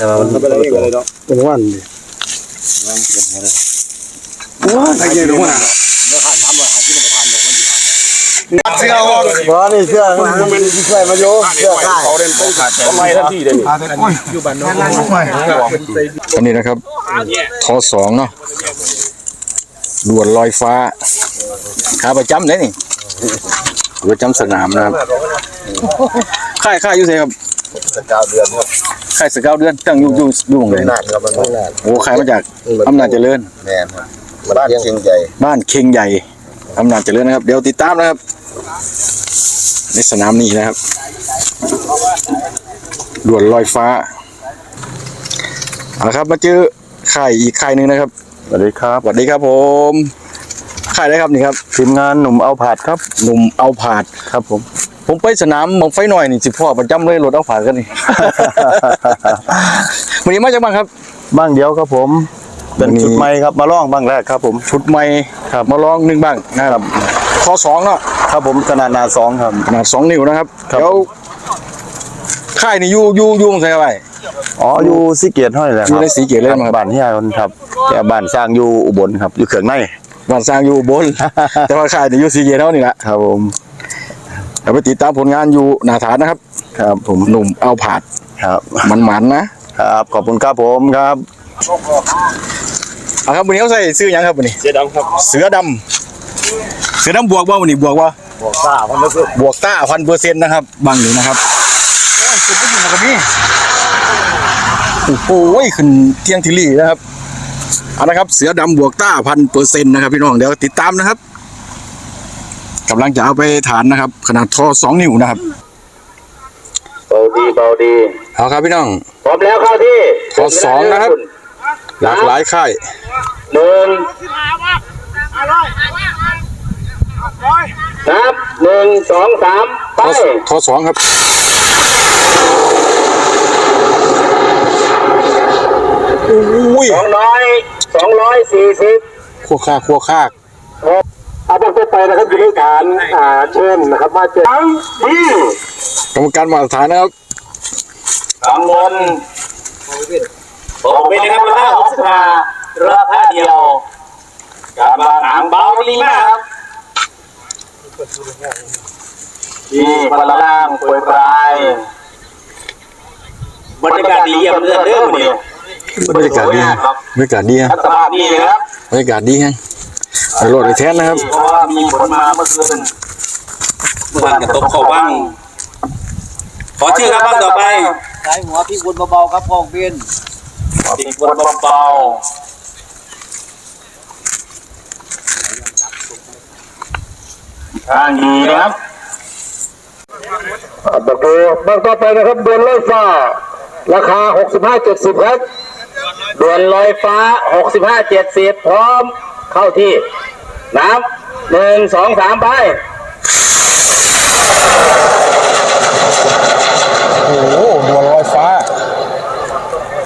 แต่ว่ามันไปเลยก็เลยเนาะเป็นวันดิไอ้เงี้ยดูนะเสื้อว่าบ่นี่เสื้อมันเป็นที่ช่วยมาโยเสื้อค่ายเขาเด่นต้องขาดทำไมทันทีเด่นอยู่บ้านน้องอันนี้นะครับทอสองเนาะด่วนลอยฟ้าขาประจำเลยนี่ประจำสนามนะครับค่ายค่ายอยู่ไสครับเก้าเดือนครับ ค่ายสเกาวเดือนตั้งอยู่อยู่อยู่หม้องไหนนาดครับมันนาดโอ้ค่ายมาจากอำนาจเจริญ แม่นครับบ้านเชียงใหญ่บ้านเค็งใหญ่อำนาจเจริญนะครับ เดี๋ยวติดตามนะครับ ในสนามนี้นะครับด่วนลอยฟ้าเอาละครับมาเจอค่ายอีกค่ายหนึ่งนะครับสวัสดีครับ สวัสดีครับผมค่ายได้ครับนี่ครับ ทีมงานหนุ่มเอาผาดครับ หนุ่มเอาผาดครับผม ผมไปสนามมองไฟหน่อยนี่สิพ่อประจำเลยรถเอาผาดกันนี่ วันนี้มาจากบ้านครับ บ้างเดียวครับผม เป็นวันนี้ชุดใหม่ครับมาล่องบ้างแรกครับ ผม ชุดใหม่ครับมาลองหนึ่งบ้างนะครับข้อสองเนาะครับผมขนาดหนาสองครับขนาดสองนิ้วนะครับครับเดี๋ยวค่ายนี่อยู่อยู่อยู่ตรงไหนไว้อ๋ออยู่สีเกียรติห้อยแหละคอยู่รับในสีเกียรติเลยมั้งครับบ้านเฮียคนครับแต่บ้านสร้างอยู่อุบลครับอยู่เขืองในบ้านสร้างอยู่อุบนแต่ว่าค่ายนี่อยู่สีเกียรติเท่านี่แหละครับผมเดี๋ยว ไปติดตามผลงานอยู่หนาฐานนะครับ ครับผมหนุ่มเอาผาดครับมันหมันๆนะ ครับขอบคุณครับผมครับเอาครับวันนี้เขาใส่ซื้อหยังครับวันนี้เสื้อดำครับเสือดำเสือดำบวกว่าวันนี้บวกว่าบอกซ่าพันธุ์สุดบวกต้าพันเปอร์เซ็นต์นะครับบางอยู่นะครับโอ้ยขึ้นไปอยู่นะครับนี่โอ้โหขึ้นเที่ยงทิลี่นะครับเอาละครับเสือดำบวกต้าพันเปอร์เซ็นต์นะครับพี่น้องเดี๋ยวติดตามนะครับ กำลังจะเอาไปฐานนะครับ ขนาดท่อสองนิ้วนะครับเบาดีเบาดีเอาครับพี่น้องพร้อมแล้วเข้าที่ขอสองนะครับ หลากหลายค่ายหนึ่งนับหนึ่งสองสามไปท่อท่อสองครับอุ้ยสองร้อยสองร้อยสี่สิบขั้วค่าขั้วค่า เอาไปไปนะครับอยู่ในฐานอ่าเชิญนะครับมาเจอทั้งที่กรรมการมาตรฐานนะครับกังวลบอกไปนะครับราคาหกสิบห้าราคาเดียวการมาหางเบาดีมากครับที่พลล่างป่วยปลายบรรยากาศดีเยี่ยมเลือดเด้อมื้อนี้บรรยากาศดีบรรยากาศดีฮะสภาพดีนะครับบรรยากาศดีฮะ ไปโหลดไอแทนนะครับเพราะว่ามีฝนมาเมื่อคืนบ้านกระตกเข้าบ้าง ขอชื่อครับบ้างต่อไปสายหัวพี่วนเบาๆครับพ่องเบนติดฝนเบาๆทางดีนะครับประตูเบื้องต้นไปนะครับเดือนลอยฟ้า ราคา 65 70 ครับเดือนลอยฟ้า 65 70 พร้อม เข้าที่นับหนึ่งสองสามไปโอ้โหดวงลอยฟ้า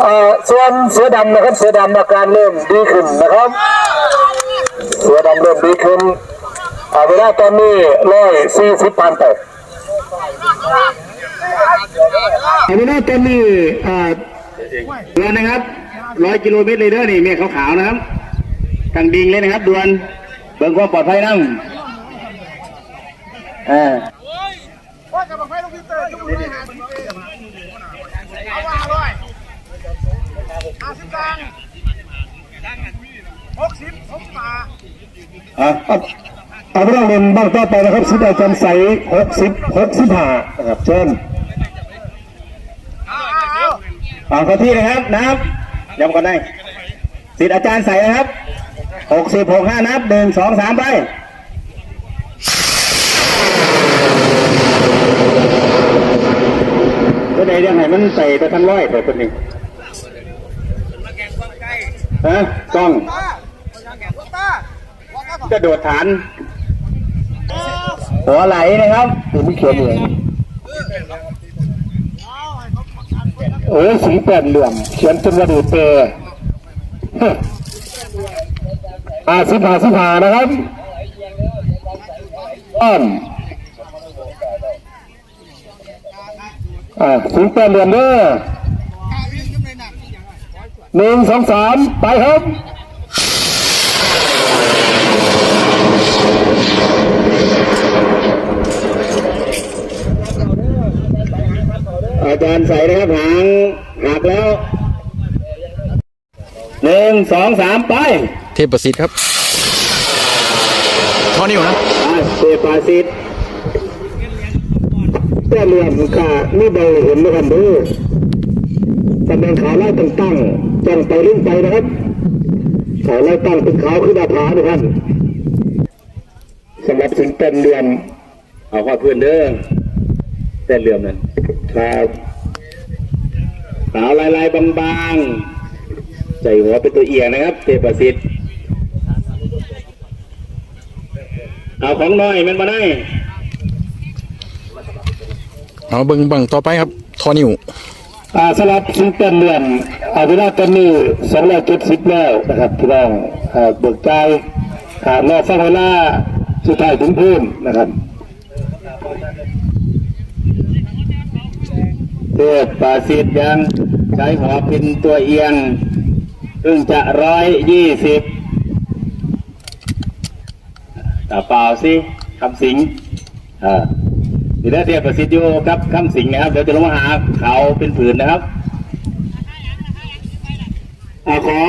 เอ่อส่วนเสือดำนะครับเสือดำอาการเริ่มดีขึ้นนะครับ เสือดำเริ่มดีขึ้นอ่าเวลาตอนนี้ร้อยสี่สิบพันแปดเวลาตอนนี้อ่าดวนนะครับร้อยกิโลเมตรเลยเด้อนี่เมฆขาวๆนะครับ ทางดิงเลยนะครับดวนเบิ่งความปลอดภัยนั่งเอออะเอาเอาไปลองเรียนบ้างต่อไปนะครับสิบอาจารย์ใสหกสิบหกสิบห้านะครับเชิญเอาเข้าที่นะครับนับย้ำก่อนได้สิทธิ์อาจารย์ใสนะครับ หกสิบหกห้านับหนึ่งสองสามไปตัวใดเรื่องไหนมันใส่ไปทั้งร้อยแต่คนหนึ่งฮะกล้องกระโดดฐาน หัวไหลนะครับถึงไม่เขียนเลยเออสีแปดเหลี่ยมเขียนจนกระดูกเปร อาสิบหาสิบหานะครับอ้อนอ่าสีแปดเหลี่ยมเด้อหนึ่งสองสามไปครับอาจารย์ใส่นะครับหางหักแล้วหนึ่งสองสามไป ทพประสิทธิ์ครับท่อนิ้วนะอะเตปาสิทธิ์แต่เหลี่ยมขามีใบเห็นนะครับดูตำแหน่งขาไล่ตั้งตั้งจ้องไปลึงไปนะครับขาไล่ตั้งเป็นขาวขึ้นดาผานะครับสำหรับสิงเต็มเหลี่ยมเอาข้อเพื่อนเด้อเต้นเหลี่ยมนั่นครับขาวลายลายบางๆ ใจหัวเป็นตัวเอียงนะครับเตปาสิทธิ์ เอาของน้อยมันมาได้เอาเบิ่งเบิ่งต่อไปครับท่อนิ้วอ่าสลับซิงเกิลเดือนอาเวลาตอนนี้สองร้อยเจ็ดสิบแล้วนะครับพี่น้องอ่าเบิกใจายขาดรอฟังเวลาสุดท้ายถึงพื้นนะครับเทพปาสิทธิ์ยังใช้หัวเป็นตัวเอียงเพิ่งจะร้อยยี่สิบ ตาเปล่าสิคำสิงอ่าดีแล้วเทียบประสิทธิ์อยู่ครับคำสิงห์นะครับ เดี๋ยวจะลงมาหาเขาเป็นผืนนะครับอาขอ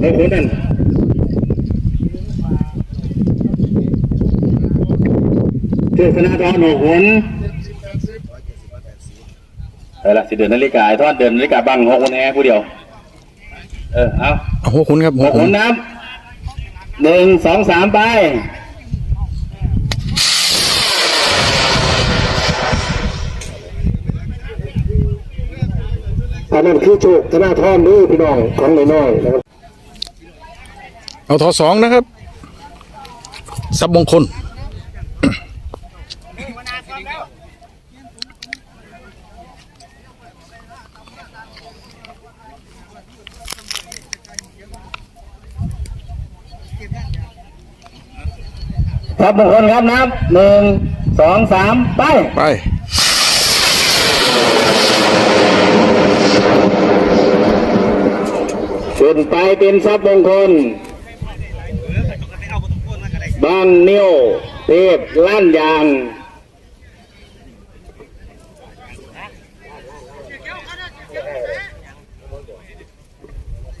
ไอ้คนนั้นเทศนาทอนหกหนเออละสิเดินนาฬิกาไอ้ทอดเดินนาฬิกาบังหกคนแอร์ผู้เดียว เออ เอาเอาหัวคุณครับหัหวกคุหณนน้ำ หนึ่งสองสามไปอันนั้นคือโชคธนาทอนด้วยพี่น้องของน้อยๆนะครับ เอาท่อสองนะครับซับมงคล ครับบางคนครับนับหนึ่งสองสามไป ไปขึ้นไปเป็นทรัพย์มงคลบางนิ้วเทพล้านยาง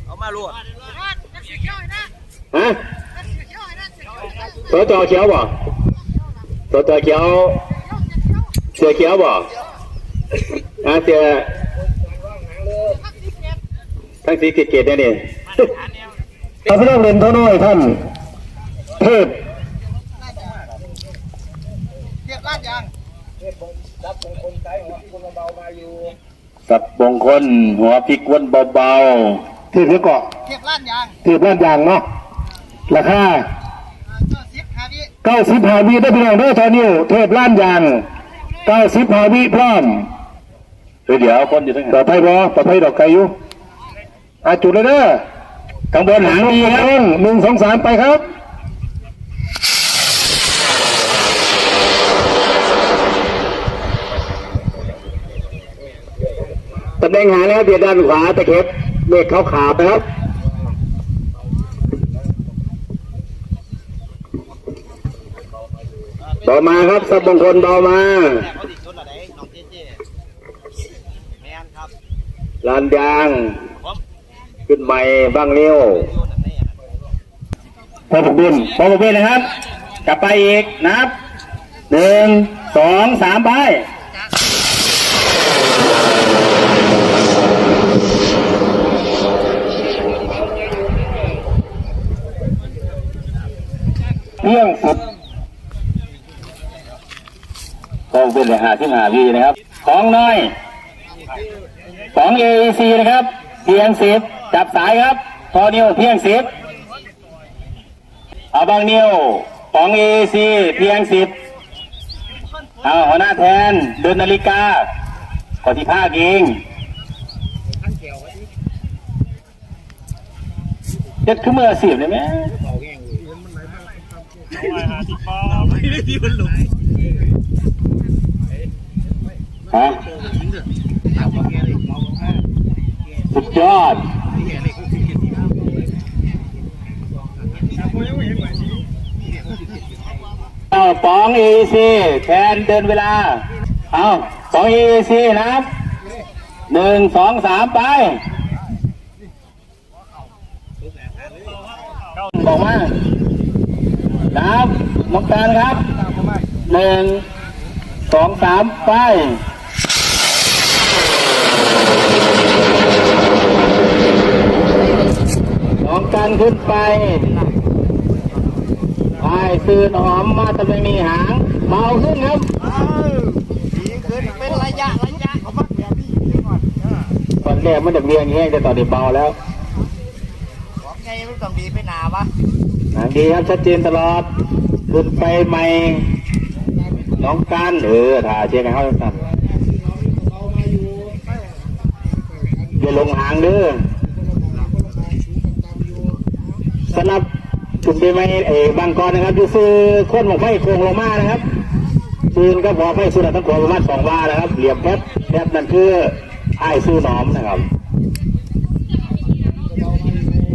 เอามาลวก ฮะสจเขียวบ่สจเขียวเสือเขียวบ่อาเสือทั้งสีเกตเนี่ยนี่เอาพี่น้องเรียนเท่าน้อยท่านเทพเทียบลาดยางสับมงคลหัวพริกวนเบาๆเทพเกาะเทียบลาดยางเทพล้านยางเนาะ ราคาก็สิบหาวิเก้าสิบหาวิได้พี่น้องเด้อทอนิวเทพล้านยางเก้าสิบหาวิพร้อมเดี๋ยวคนอยู่ทั้งปลอดภัยบ่ปลอดภัยดอกไก่อยู่อาจุดเลยเด้อข้างบนหางดีครับหนึ่งสองสามไปครับตำแหน่งหางนะครับเบียดด้านขวาตะเข็บเมฆขาวขาวๆนะครับ เบามาครับสับมงคลเบามาเขาติดชนอะไรน้องเจเจแมนครับลานยาง ขึ้นใหม่บ้างเลี้ยวโยนอะไรอะพอผมบินพอผมบินนะครับ กลับไปอีกนับหนึ่งสองสามไปเที่ยงสุด พอผมบินเลยหาที่หาวีนะครับ ของน้อยของ AEC นะครับเพียงสิบจับสายครับพอนิวเพียงสิบเอาบางนิวของ AEC เพียงสิบเอาหัวหน้าแทนเดินนาฬิกาขอที่ภาคเองเจ็ดขึ้นมืออาสิบเลยไหม ฮะสุดยอดเอาปองเอซีแทนเดินเวลา เอาสองเอซีนะหนึ่งสองสามไปบอกมานับน้องการครับ หนึ่งสองสามไปน้องกันขึ้นไปไอ้ตื่นหอมมาแต่ไม่มีหางเบาขึ้นครับดีขึ้นเป็นระยะระยะเขามักแบบนี้ก่อนตอนแรกมันจะเรียงอย่างนี้แต่ตอนนี้เบาแล้วของไงมันต้องดีไปหนาวะหางดีครับชัดเจนตลอดขึ้นไปใหม่ น้องกันเออถ่าเชียร์กันเข้ากันอย่าลงหางเด้อสำหรับจุดไปไหมเอบางกรนะครับอยู่ซื้อโค้นหมกไม้โคงลงมานะครับปืนก็บอไม่สุดทั้งขวประมาณสองบาทนะครับ เหลี่ยมแป๊บแป๊บนั่นคือไอ้ซื้อหนอมนะครับ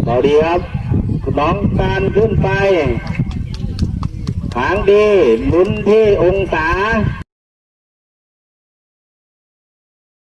สวัสดีครับน้องการขึ้นไป ทางดีหมุนที่องศา